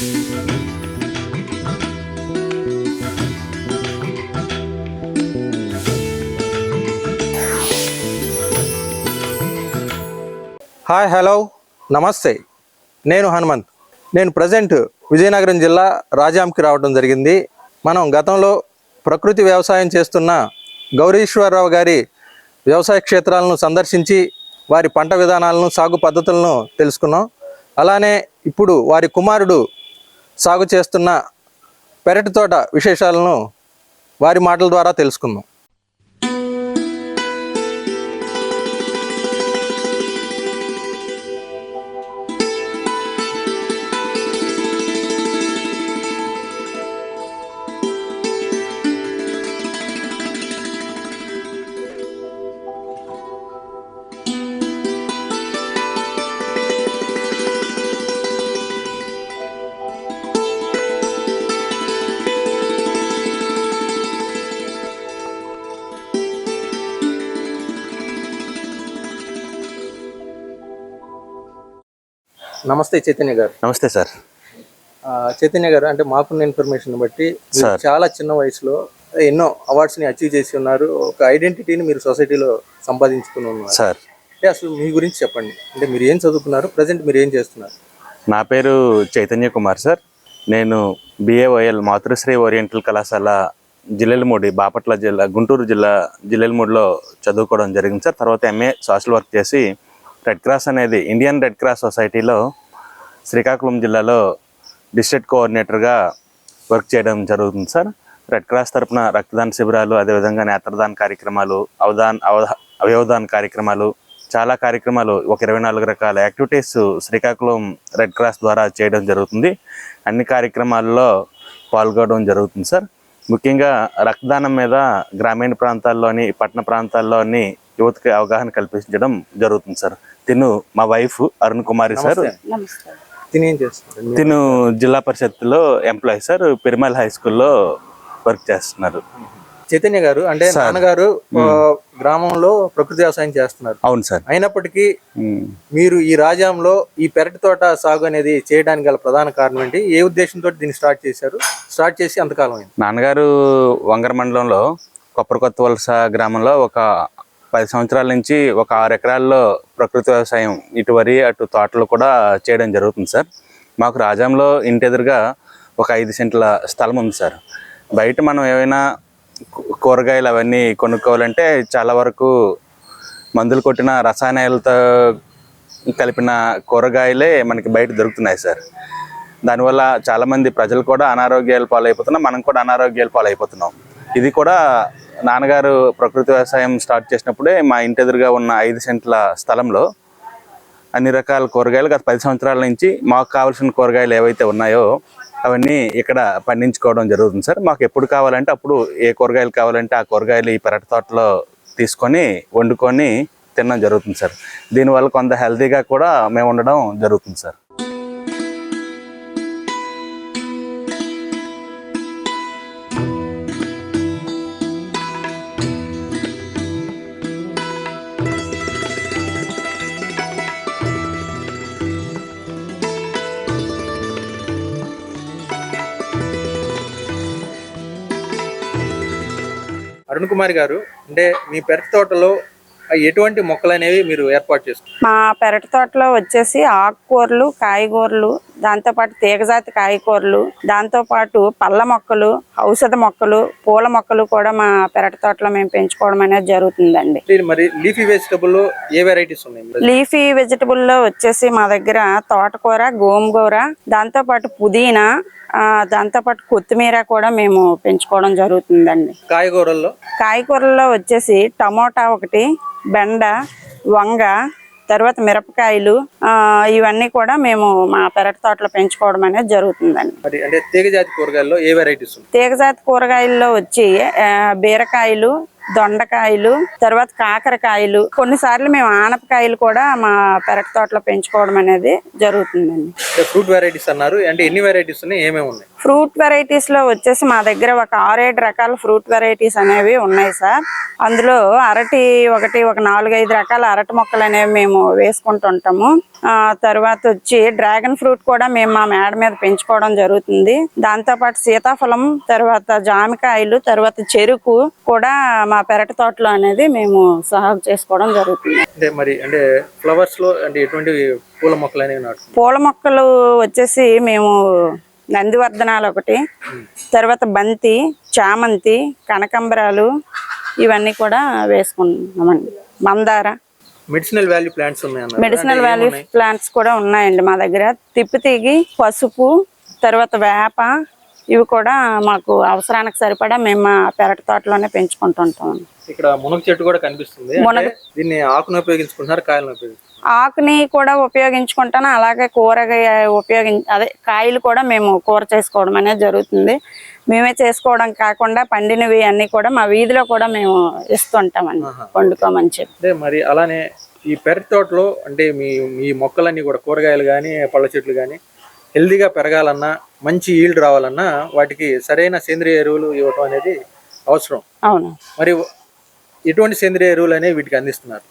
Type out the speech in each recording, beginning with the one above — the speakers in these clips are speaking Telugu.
Hi hello. నమస్తే. నేను హనుమంత్. నేను ప్రజెంట్ విజయనగరం జిల్లా రాజాంకి రావడం జరిగింది. మనం గతంలో ప్రకృతి వ్యవసాయం చేస్తున్న గౌరీశ్వరరావు గారి వ్యవసాయ క్షేత్రాలను సందర్శించి వారి పంట విధానాలను సాగు పద్ధతులను తెలుసుకున్నాం. అలానే ఇప్పుడు వారి కుమారుడు సాగు చేస్తున్న పెరటి తోట విశేషాలను వారి మాటల ద్వారా తెలుసుకుందాం. నమస్తే చైతన్య గారు. నమస్తే సార్. చైతన్య గారు అంటే మాకున్న ఇన్ఫర్మేషన్ బట్టి. చాలా చిన్న వయసులో ఎన్నో అవార్డ్స్ని అచీవ్ చేసి ఉన్నారు ఒక ఐడెంటిటీని మీరు సొసైటీలో సంపాదించుకుని ఉన్నారు. సార్. అంటే అసలు మీ గురించి చెప్పండి. అంటే మీరు ఏం చదువుకున్నారు? ప్రజెంట్ మీరు ఏం చేస్తున్నారు? నా పేరు చైతన్య కుమార్ సార్. నేను బిఏఓఎల్ మాతృశ్రీ ఓరియంటల్ కళాశాల జిల్లెలమూడి బాపట్ల జిల్లా గుంటూరు జిల్లా జిల్లెలమూడిలో చదువుకోవడం జరిగింది సార్. తర్వాత ఎంఏ సోషల్ వర్క్ చేసి రెడ్ క్రాస్ అనేది ఇండియన్ రెడ్ క్రాస్ సొసైటీలో శ్రీకాకుళం జిల్లాలో డిస్ట్రిక్ట్ కోఆర్డినేటర్గా వర్క్ చేయడం జరుగుతుంది సార్ రెడ్ క్రాస్ తరపున రక్తదాన శిబిరాలు అదేవిధంగా నేత్రదాన కార్యక్రమాలు అవదాన్ అవధ అవయవదాన కార్యక్రమాలు చాలా కార్యక్రమాలు ఒక ఇరవై నాలుగు రకాల యాక్టివిటీస్ శ్రీకాకుళం రెడ్ క్రాస్ ద్వారా చేయడం జరుగుతుంది. అన్ని కార్యక్రమాల్లో పాల్గొనడం జరుగుతుంది సార్ ముఖ్యంగా రక్తదానం మీద గ్రామీణ ప్రాంతాల్లోని పట్టణ ప్రాంతాల్లోని యువతకి అవగాహన కల్పించడం జరుగుతుంది సార్ తిను మా వైఫ్ అరుణ్ కుమారి సార్. తిని ఏం చేస్తున్నారు? మీరు? తిను జిల్లా పరిషత్లో ఎంప్లాయీ సార్ పెరుమల్ హై స్కూల్లో వర్క్ చేస్తున్నారు. చైతన్య గారు అంటే నాన్నగారు గ్రామంలో ప్రకృతి వ్యవసాయం చేస్తున్నారు. అవును సార్. అయినప్పటికీ. మీరు ఈ రాజ్యంలో ఈ పెరటి తోట సాగు అనేది చేయడానికి గల ప్రధాన కారణం ఏంటి? ఏ ఉద్దేశంతో దీన్ని స్టార్ట్ చేశారు? స్టార్ట్ చేసి అంతకాలం అయింది. నాన్నగారు వంగర మండలంలో కొప్పర కొత్త వలస గ్రామంలో ఒక పది సంవత్సరాల నుంచి ఒక ఆరు ఎకరాల్లో ప్రకృతి వ్యవసాయం ఇటు వరి అటు తోటలు కూడా చేయడం జరుగుతుంది సార్. మాకు రాజంలో ఇంటి ఎదురుగా ఒక ఐదు సెంట్ల స్థలం ఉంది సార్. బయట మనం ఏమైనా కూరగాయలు అవన్నీ కొనుక్కోవాలంటే చాలా వరకు మందులు కొట్టిన రసాయనాలతో కలిపిన కూరగాయలే మనకి బయట దొరుకుతున్నాయి సార్. దానివల్ల చాలామంది ప్రజలు కూడా అనారోగ్యాలు పాలైపోతున్నాం మనం కూడా అనారోగ్యాలు పాలైపోతున్నాం. ఇది కూడా నాన్నగారు ప్రకృతి వ్యవసాయం స్టార్ట్ చేసినప్పుడే మా ఇంటి ఎదురుగా ఉన్న ఐదు సెంట్ల స్థలంలో అన్ని రకాల కూరగాయలు గత పది సంవత్సరాల నుంచి మాకు కావాల్సిన కూరగాయలు ఏవైతే ఉన్నాయో అవన్నీ ఇక్కడ పండించుకోవడం జరుగుతుంది సార్. మాకు ఎప్పుడు కావాలంటే అప్పుడు ఏ కూరగాయలు కావాలంటే ఆ కూరగాయలు ఈ పెరటి తోటలో తీసుకొని వండుకొని తినడం జరుగుతుంది సార్. దీనివల్ల కొంత హెల్తీగా కూడా మేము ఉండడం జరుగుతుంది సార్. అరుణ్ కుమార్ గారు అంటే మీ పెరటి తోటలో ఎటువంటి మొక్కలు అనేవి మీరు ఏర్పాటు చేసుకున్నారు మా పెరటి తోటలో వచ్చేసి ఆకుకూరలు కాయగూరలు దాంతోపాటు తీగజాతి కాయగూరలు దాంతోపాటు పళ్ళ మొక్కలు ఔషధ మొక్కలు పూల మొక్కలు కూడా మా పెరటి తోటలో మేము పెంచుకోవడం అనేది జరుగుతుందండి. మరి లీఫీ వెజిటబుల్ ఏ వెరైటీస్ ఉన్నాయి లీఫీ వెజిటబుల్లో వచ్చేసి మా దగ్గర తోటకూర గోంగూర దాంతోపాటు పుదీనా దాంతోపాటు కొత్తిమీర కూడా మేము పెంచుకోవడం జరుగుతుందండి. కాయగూరల్లో? కాయగూరల్లో వచ్చేసి టమోటా ఒకటి బెండ వంగ తర్వాత మిరపకాయలు ఇవన్నీ కూడా మేము మా పెరటి తోటలో పెంచుకోవడం అనేది జరుగుతుందండి. అంటే తీగజాతి కూరగాయల్లో ఏ వెరైటీస్ తీగజాతి కూరగాయల్లో వచ్చి బీరకాయలు దొండకాయలు తర్వాత కాకరకాయలు కొన్నిసార్లు మేము ఆనపకాయలు కూడా మా పెరటి తోటలో పెంచుకోవడం అనేది జరుగుతుందండి. ఫ్రూట్ వెరైటీస్ అన్నారు. అంటే ఎన్ని వెరైటీస్ ఉన్నాయి? ఏమేమి ఉన్నాయి? ఫ్రూట్ వెరైటీస్లో వచ్చేసి మా దగ్గర ఒక ఆరేడు రకాల ఫ్రూట్ వెరైటీస్ అనేవి ఉన్నాయి సార్. అందులో అరటి ఒకటి ఒక నాలుగైదు రకాల అరటి మొక్కలు అనేవి మేము వేసుకుంటుంటాము. ఆ తర్వాత వచ్చి డ్రాగన్ ఫ్రూట్ కూడా మేము మా మేడ మీద పెంచుకోవడం జరుగుతుంది. దాంతోపాటు సీతాఫలం తర్వాత జామకాయలు తర్వాత చెరుకు కూడా మా పెరటి తోటలో అనేది మేము సాగు చేసుకోవడం జరుగుతుంది. అంటే మరి అంటే ఫ్లవర్స్లో అంటే ఎటువంటి పూల మొక్కలు అనేవి నాటు పూల మొక్కలు వచ్చేసి మేము నందివర్ధనాలు ఒకటి తర్వాత బంతి చామంతి కనకంబరాలు ఇవన్నీ కూడా వేసుకుంటున్నామండి. మందార. మెడిసినల్ వాల్యూ ప్లాంట్స్ ఉన్నాయి మెడిసినల్ వాల్యూ ప్లాంట్స్ కూడా ఉన్నాయండి మా దగ్గర. తిప్పితీగి పసుపు తర్వాత వేప ఇవి కూడా మాకు అవసరానికి సరిపడా మేము మా పెరటి తోటలోనే పెంచుకుంటుంటాం ఇక్కడ మునగ చెట్టు కూడా కనిపిస్తుంది. దీన్ని ఆకును ఉపయోగించుకుంటున్నారు కాయలను ఉపయోగించుకుంటున్నారు? ఆకుని కూడా ఉపయోగించుకుంటాను అలాగే కూరగాయ ఉపయోగి అదే కాయలు కూడా మేము కూర చేసుకోవడం అనేది జరుగుతుంది. మేమే చేసుకోవడం కాకుండా పండినవి అన్ని కూడా మా వీధిలో కూడా మేము ఇస్తుంటామండి వండుకోమని చెప్పి. మరి అలానే ఈ పెరటి తోటలో అంటే మీ మీ మొక్కలన్నీ కూడా కూరగాయలు కానీ పళ్ళ చెట్లు కానీ హెల్దీగా పెరగాలన్నా మంచి ఈల్డ్ రావాలన్నా వాటికి సరైన సేంద్రియ ఎరువులు ఇవ్వటం అనేది అవసరం. అవును. మరి ఎటువంటి సేంద్రియ ఎరువులు అనేవి వీటికి అందిస్తున్నారు?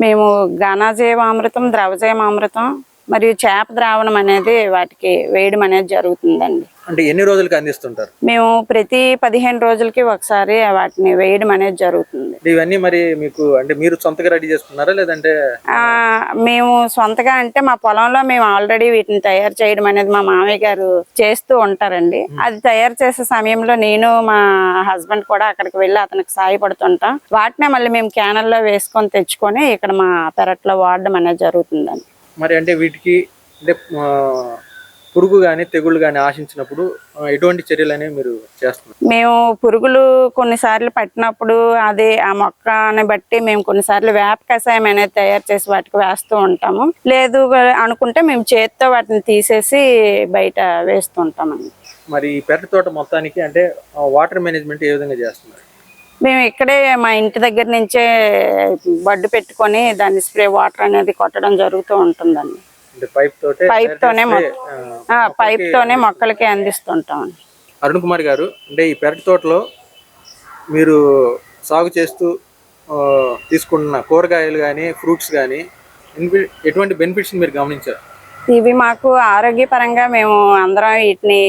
మేము ఘనజీవామృతం ద్రవజీవామృతం మరియు చేప ద్రావణం అనేది వాటికి వేయడం అనేది జరుగుతుందండి. అంటే ఎన్ని రోజులకి అందిస్తుంటారు? మేము ప్రతి పదిహేను రోజులకి ఒకసారి వాటిని వేయడం అనేది జరుగుతుంది. ఇవన్నీ మరి మీకు అంటే మీరు సొంతగా రెడీ చేసుకున్నారా? లేదంటే మేము సొంతగా అంటే మా పొలంలో మేము ఆల్రెడీ వీటిని తయారు చేయడం అనేది మా మామయ్య గారు చేస్తూ ఉంటారండి. అది తయారు చేసే సమయంలో నేను మా హస్బెండ్ కూడా అక్కడికి వెళ్ళి అతనికి సాయపడుతుంటాం. వాటినే మళ్ళీ మేము క్యానల్లో వేసుకొని తెచ్చుకొని ఇక్కడ మా పెరట్లో వాడడం అనేది జరుగుతుందండి. మరి అంటే వీటికి అంటే పురుగు కానీ తెగుళ్ళు కానీ ఆశించినప్పుడు ఎటువంటి చర్యలు అనేవి మీరు చేస్తున్నారు? మేము పురుగులు కొన్నిసార్లు పట్టినప్పుడు అది ఆ మొక్కని బట్టి మేము కొన్నిసార్లు వేప కషాయం అనేది తయారు చేసి వాటికి వేస్తూ ఉంటాము. లేదు అనుకుంటే మేము చేత్తో వాటిని తీసేసి బయట వేస్తూ ఉంటామండి. మరి పెరటి తోట మొత్తానికి అంటే వాటర్ మేనేజ్మెంట్ ఏ విధంగా చేస్తున్నారు? మేము ఇక్కడే మా ఇంటి దగ్గర నుంచే బడ్డు పెట్టుకొని దాన్ని స్ప్రే వాటర్ అనేది కొట్టడం జరుగుతూ ఉంటుందండి. పైప్ తోనే పైప్ తోనే మొక్కలకి అందిస్తుంటామండి. అరుణ్ కుమార్ గారు అంటే ఈ పెరటి తోటలో మీరు సాగు చేస్తూ తీసుకుంటున్న కూరగాయలు కానీ ఫ్రూట్స్ కానీ ఎటువంటి బెనిఫిట్స్ మీరు గమనించారు? ఇవి మాకు ఆరోగ్యపరంగా మేము అందరం వీటిని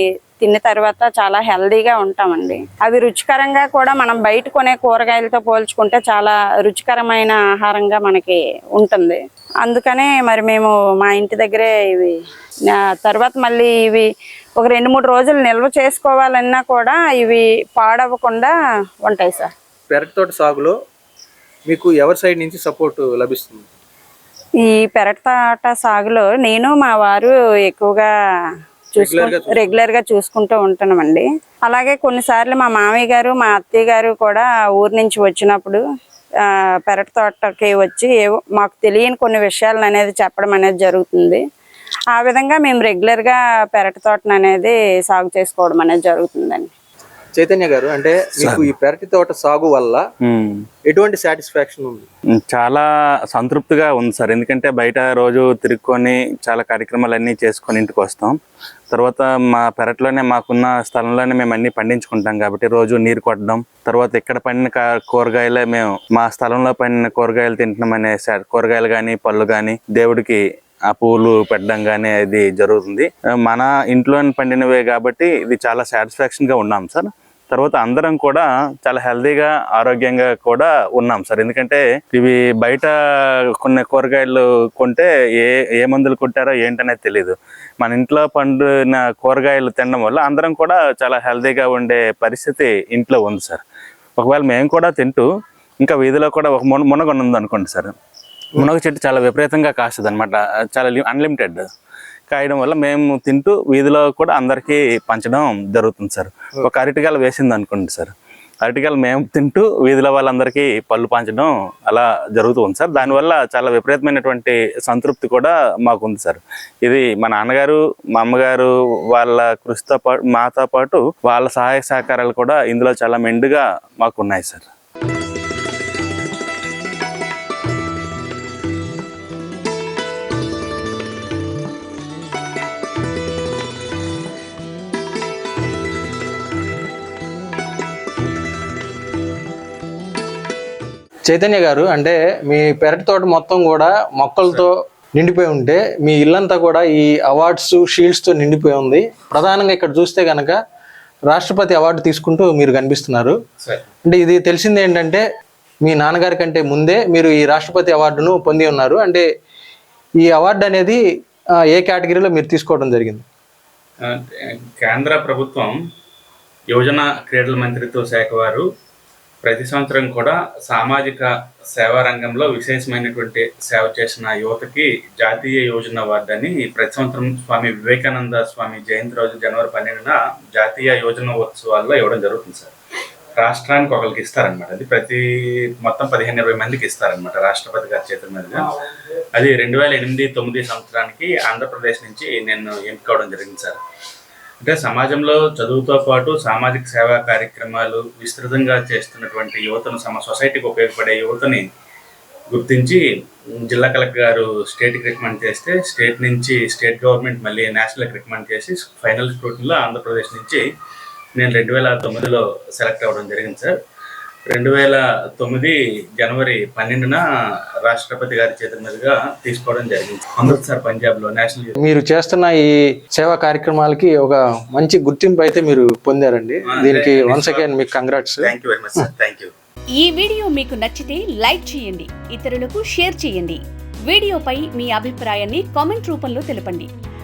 తిన్న తర్వాత చాలా హెల్దీగా ఉంటామండి. అవి రుచికరంగా కూడా మనం బయట కొనే కూరగాయలతో పోల్చుకుంటే చాలా రుచికరమైన ఆహారంగా మనకి ఉంటుంది. అందుకనే మరి మేము మా ఇంటి దగ్గరే ఇవి తర్వాత మళ్ళీ ఇవి ఒక రెండు మూడు రోజులు నిల్వ చేసుకోవాలన్నా కూడా ఇవి పాడవకుండా ఉంటాయి సార్. పెరటి తోట సాగులో మీకు ఎవరి సైడ్ నుంచి సపోర్ట్ లభిస్తుంది? ఈ పెరటాట సాగులో నేను మా వారు ఎక్కువగా చూసుకు రెగ్యులర్గా చూసుకుంటూ. ఉంటున్నామండి. అలాగే కొన్నిసార్లు మా మామయ్య గారు మా అత్తయ్య గారు కూడా ఊరి నుంచి వచ్చినప్పుడు పెరటి తోటకి వచ్చి ఏవో మాకు తెలియని కొన్ని విషయాలను అనేది చెప్పడం అనేది జరుగుతుంది. ఆ విధంగా మేము రెగ్యులర్గా పెరటి తోటను అనేది సాగు చేసుకోవడం అనేది జరుగుతుందండి. చైతన్య గారు అంటే మీకు ఈ పెరటి తోట సాగు వల్ల. ఎటువంటి సాటిస్ఫాక్షన్ ఉంది? చాలా సంతృప్తిగా ఉంది సార్. ఎందుకంటే బయట రోజు తిరుక్కొని చాలా కార్యక్రమాలు అన్నీ చేసుకొని ఇంటికి వస్తాం. తర్వాత మా పెరట్లోనే మాకున్న స్థలంలోనే మేము అన్ని పండించుకుంటాం కాబట్టి రోజు నీరు కొట్టడం తర్వాత ఇక్కడ పండిన కూరగాయలే మేము మా స్థలంలో పండిన కూరగాయలు తింటున్నామనే సా- కూరగాయలు కానీ పళ్ళు కానీ దేవుడికి ఆ పూలు పెట్టడం కానీ అది జరుగుతుంది. మన ఇంట్లో పండినవే కాబట్టి ఇది చాలా సాటిస్ఫాక్షన్గా ఉన్నాం సార్. తర్వాత అందరం కూడా చాలా హెల్దీగా ఆరోగ్యంగా కూడా ఉన్నాం సార్. ఎందుకంటే ఇవి బయట కొన్ని కూరగాయలు కొంటే ఏ ఏ మందులు కొట్టారో ఏంటనేది తెలియదు మన ఇంట్లో పండిన కూరగాయలు తినడం వల్ల అందరం కూడా చాలా హెల్దీగా ఉండే పరిస్థితి ఇంట్లో ఉంది సార్. ఒకవేళ మేము కూడా తింటూ ఇంకా వీధిలో కూడా ఒక మున మునగ ఉంది అనుకోండి సార్. మునగ చెట్టు చాలా విపరీతంగా కాస్తుంది అనమాట చాలా అన్లిమిటెడ్. కాయడం వల్ల మేము తింటూ వీధిలో కూడా అందరికీ పంచడం జరుగుతుంది సార్. ఒక అరటికాయలు వేసింది అనుకోండి సార్. అరటికాయలు మేము తింటూ వీధిలో వాళ్ళందరికీ పళ్ళు పంచడం అలా జరుగుతూ ఉంది సార్ దానివల్ల చాలా విపరీతమైనటువంటి సంతృప్తి కూడా మాకు ఉంది సార్. ఇది మా నాన్నగారు మా అమ్మగారు వాళ్ళ కృషితో పాటు మాతో పాటు వాళ్ళ సహాయ సహకారాలు కూడా ఇందులో చాలా మెండుగా మాకు ఉన్నాయి సార్. చైతన్య గారు అంటే మీ పెరటి తోట మొత్తం కూడా మొక్కలతో నిండిపోయి ఉంటే మీ ఇల్లంతా కూడా ఈ అవార్డ్స్ షీల్డ్స్తో నిండిపోయి ఉంది. ప్రధానంగా ఇక్కడ చూస్తే కనుక రాష్ట్రపతి అవార్డు తీసుకుంటూ మీరు కనిపిస్తున్నారు. అంటే ఇది తెలిసింది ఏంటంటే మీ నాన్నగారి కంటే ముందే మీరు ఈ రాష్ట్రపతి అవార్డును పొంది ఉన్నారు. అంటే ఈ అవార్డు అనేది ఏ కేటగిరీలో మీరు తీసుకోవడం జరిగింది? కేంద్ర ప్రభుత్వం యువజన క్రీడల మంత్రిత్వ శాఖ వారు ప్రతి సంవత్సరం కూడా సామాజిక సేవా రంగంలో విశేషమైనటువంటి సేవ చేసిన యువతకి జాతీయ యోజన అవార్డు అని ప్రతి సంవత్సరం స్వామి వివేకానంద స్వామి జయంతి రోజు జనవరి పన్నెండున జాతీయ యోజన ఉత్సవాల్లో ఇవ్వడం జరుగుతుంది సార్. రాష్ట్రానికి ఒకరికి ఇస్తారనమాట అది ప్రతి మొత్తం పదిహేను ఇరవై మందికి ఇస్తారనమాట రాష్ట్రపతి గారి చేతుల మీదుగా. అది రెండు వేల ఎనిమిది తొమ్మిది సంవత్సరానికి ఆంధ్రప్రదేశ్ నుంచి నేను ఎంపిక అవడం జరిగింది సార్. అంటే సమాజంలో చదువుతో పాటు సామాజిక సేవా కార్యక్రమాలు విస్తృతంగా చేస్తున్నటువంటి యువతను సమ సొసైటీకి ఉపయోగపడే యువతని గుర్తించి జిల్లా కలెక్టర్ గారు స్టేట్కి రికమెండ్ చేస్తే స్టేట్ నుంచి స్టేట్ గవర్నమెంట్ మళ్ళీ నేషనల్కి రికమెండ్ చేసి ఫైనల్ స్క్రూటిన్లో ఆంధ్రప్రదేశ్ నుంచి నేను రెండు వేల తొమ్మిదిలో సెలెక్ట్ అవ్వడం జరిగింది సార్. రెండు వేల తొమ్మిది జనవరి పన్నెండున రాష్ట్రపతి గారి చేతుల మీదుగా తీసుకోవడం జరిగింది. అమృత్సర్ పంజాబ్లో నేషనల్ మీరు చేస్తున్న ఈ సేవా కార్యక్రమాలకి ఒక మంచి గుర్తింపు అయితే మీరు పొందారండి. దీనికి వన్స్ అగైన్ మీకు congrats thank you very much sir thank you ఈ వీడియో మీకు నచ్చితే లైక్ చేయండి ఇతరులకు షేర్ చేయండి. వీడియోపై మీ అభిప్రాయాన్ని కామెంట్ రూపంలో తెలపండి.